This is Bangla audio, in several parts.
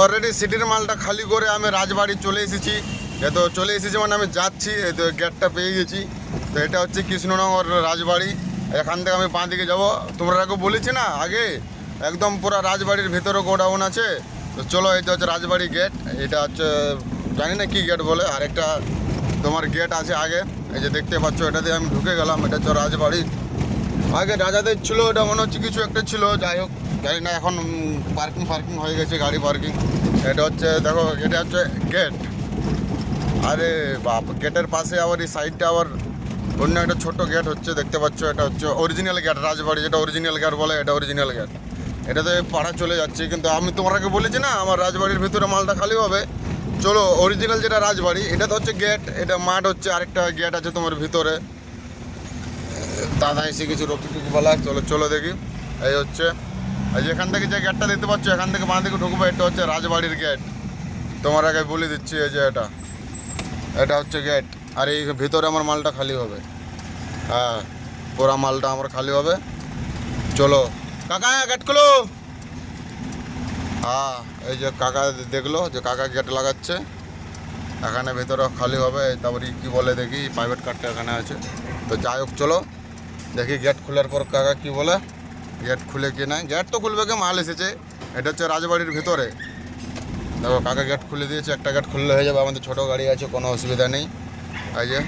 অলরেডি সিটির মালটা খালি করে আমি রাজবাড়ি চলে এসেছি। তো চলে এসেছি মানে আমি যাচ্ছি তো গেটটা পেয়ে গেছি। তো এটা হচ্ছে কৃষ্ণনগর রাজবাড়ি। এখান থেকে আমি বাঁ দিকে যাব। তোমরা আগে বলেছি না আগে? একদম পুরো রাজবাড়ির ভেতরে গোডাউন আছে। তো চলো এটা হচ্ছে রাজবাড়ি গেট এটা হচ্ছে, জানি না কী গেট বলে, আরেকটা তোমার গেট আছে আগে। এই যে দেখতে পাচ্ছ, এটা দিয়ে আমি ঢুকে গেলাম, এটা হচ্ছে রাজবাড়ি। আগে রাজাদের ছিল, এটা মনে হচ্ছে কিছু একটা ছিল, যাই হোক। জানি না, এখন পার্কিং ফার্কিং হয়ে গেছে গাড়ি পার্কিং এটা হচ্ছে, দেখো, এটা হচ্ছে গেট আরে বাপ গেটের পাশে আবার এই সাইডটা আবার অন্য একটা ছোট গেট হচ্ছে, দেখতে পাচ্ছ? এটা হচ্ছে অরিজিনাল গেট রাজবাড়ি যেটা অরিজিনাল গেট বলে, এটা অরিজিনাল গেট এটাতে পাড়া চলে যাচ্ছে, কিন্তু আমি তোমাকে বলেছি না, আমার রাজবাড়ির ভিতরে মালটা খালি হবে। চলো অরিজিনাল যেটা রাজবাড়ি এটা তো হচ্ছে গেট এটা মাঠ হচ্ছে, আরেকটা গেট আছে তোমার ভিতরে। দাদা এসে কিছু রকি টুকি বলা, চলো চলো দেখি। এই হচ্ছে যে এখান থেকে যে গেটটা দেখতে পাচ্ছ, এখান থেকে বাঁ দিকে ঢুকবো, এটা হচ্ছে রাজবাড়ির গেট তোমার আগে বলে দিচ্ছি এই যে এটা। এটা হচ্ছে গেট আর এই ভিতরে আমার মালটা খালি হবে। হ্যাঁ পুরা মালটা আমার খালি হবে। চলো। কাকা গেট খুলো। হ্যাঁ এই যে কাকা দেখল যে কাকা গেট লাগাচ্ছে। এখানে ভেতরে খালি হবে। তারপরে কি বলে দেখি প্রাইভেট কারটা এখানে আছে। তো যাই হোক, চলো। দেখি গেট খোলার পর কাকা কি বলে। গেট খুলে কি নাই? গেট তো খুলবে কি? মাল এসেছে। এটা হচ্ছে রাজবাড়ির ভিতরে। দেখো, কাকা গেট খুলে দিয়েছে? একটা গেট খুললে হয়ে যাবে। আমাদের ছোটো গাড়ি আছে, কোনো অসুবিধা নেই। এই যে।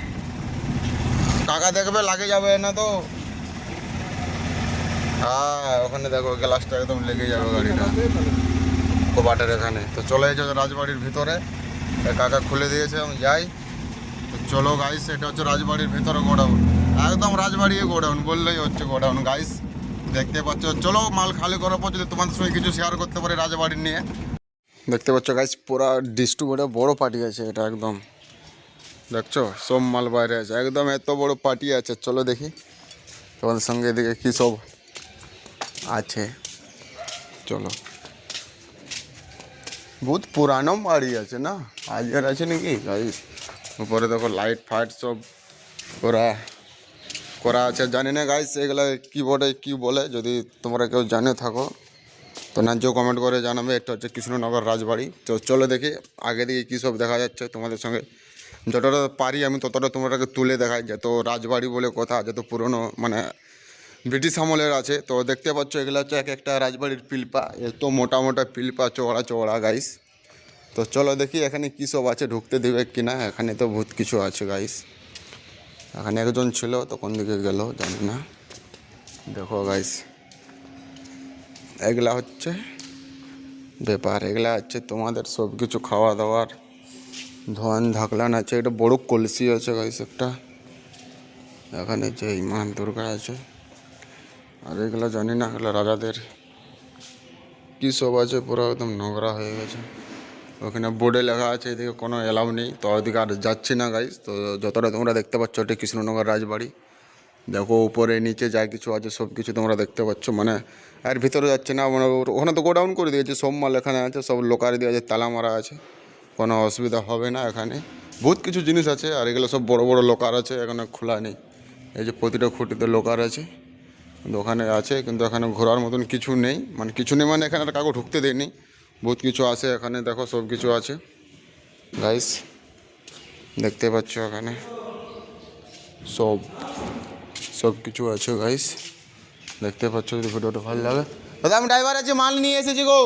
কাকা দেখবে, লাগে যাবে না তো। হ্যাঁ ওখানে দেখো, গ্লাসটা একদম লেগে যাবে গাড়িটা। কোবাটের এখানে। তো চলে যাচ্ছে রাজবাড়ির ভিতরে। কাকা খুলে দিয়েছে, আমি যাই। তো চলো গাইস এটা হচ্ছে রাজবাড়ির ভিতরে গোডাউন। একদম রাজবাড়ি গোডাউন, বললেই হচ্ছে গোডাউন গাইস দেখতে পাচ্ছ। চলো, মাল খালি করার পর যদি তোমাদের সঙ্গে কিছু শেয়ার করতে পারি রাজবাড়ির নিয়ে। দেখতে পাচ্ছ গাইস পুরা ডিস্ট্রিবিউটার বড় পার্টি আছে এটা একদম। দেখছ? সব মাল বাইরে আছে। একদম এত বড় পার্টি আছে। চলো দেখি তোমাদের সঙ্গে এদিকে কী সব আছে। চলো। বহুত পুরানো বাড়ি আছে না? আগের আছে নাকি? গাইস উপরে দেখো লাইট ফাইট সব করা করা আছে। জানি না গাইস এগুলা কিবোর্ডে কি বলে, যদি তোমরা কেউ জানে থাকো, তো ন্যায্য কমেন্ট করে জানাবে। এটা হচ্ছে কৃষ্ণনগর রাজবাড়ি। তো চলো দেখি, আগে দিকে কী সব দেখা যাচ্ছে তোমাদের সঙ্গে। যতটা পারি আমি ততটা তোমরাকে তুলে দেখাই, যত রাজবাড়ি বলে কথা, যত পুরনো মানে ব্রিটিশ আমলের আছে। তো দেখতে পাচ্ছ, এগুলো হচ্ছে এক একটা রাজবাড়ির পিলপা। এত মোটা মোটা পিলপা, চওড়া চওড়া গাইস তো চলো দেখি, এখানে কী সব আছে, ঢুকতে দেবে কি না এখানে তো বহুত কিছু আছে গাইস এখানে একজন ছিল, তো কোন দিকে গেল জানি না। দেখো গাইস এগুলা হচ্ছে ব্যাপার, এগুলা হচ্ছে তোমাদের সব কিছু খাওয়া দাওয়ার ধোয়ান ঢাকলান আছে একটা বড় কলসি আছে গাইস একটা। এখানে যে ইমান দুর্গা আছে, আর এগুলো জানি না, এগুলো রাজাদের। কী সব আছে, পুরো একদম নোংরা হয়ে গেছে। ওখানে বোর্ডে লেখা আছে, এদিকে কোনো অ্যালাউ নেই। তো ওদিকে আর যাচ্ছি না গাইস তো যতটা তোমরা দেখতে পাচ্ছ ওটা কৃষ্ণনগর রাজবাড়ি। দেখো, উপরে, নিচে যা কিছু আছে, সব কিছু তোমরা দেখতে পাচ্ছ। মানে এর ভিতরে যাচ্ছে না মানে ওখানে তো গোডাউন করে দিয়েছে সব মাল এখানে আছে, সব লোকার দিয়ে আছে, তালা মারা আছে। কোনো অসুবিধা হবে না এখানে। বহুত কিছু জিনিস আছে, আর এগুলো সব বড় বড় লোকার আছে, এখানে খোলা নেই। এই যে প্রতিটা খুঁটিতে লোকার আছে। ওখানে আছে, কিন্তু এখানে ঘোরার মতন কিছু নেই। মানে কিছু নেই মানে এখানে কাউকে ঢুকতে দেয়নি। বহুত কিছু আছে এখানে দেখো সব কিছু আছে গাইস দেখতে পাচ্ছ এখানে সব সব কিছু আছে গাইস দেখতে পাচ্ছ যদি ভিডিওটা ভালো লাগে। দাদা আমি ড্রাইভার আছে, মাল নিয়ে এসেছি গো।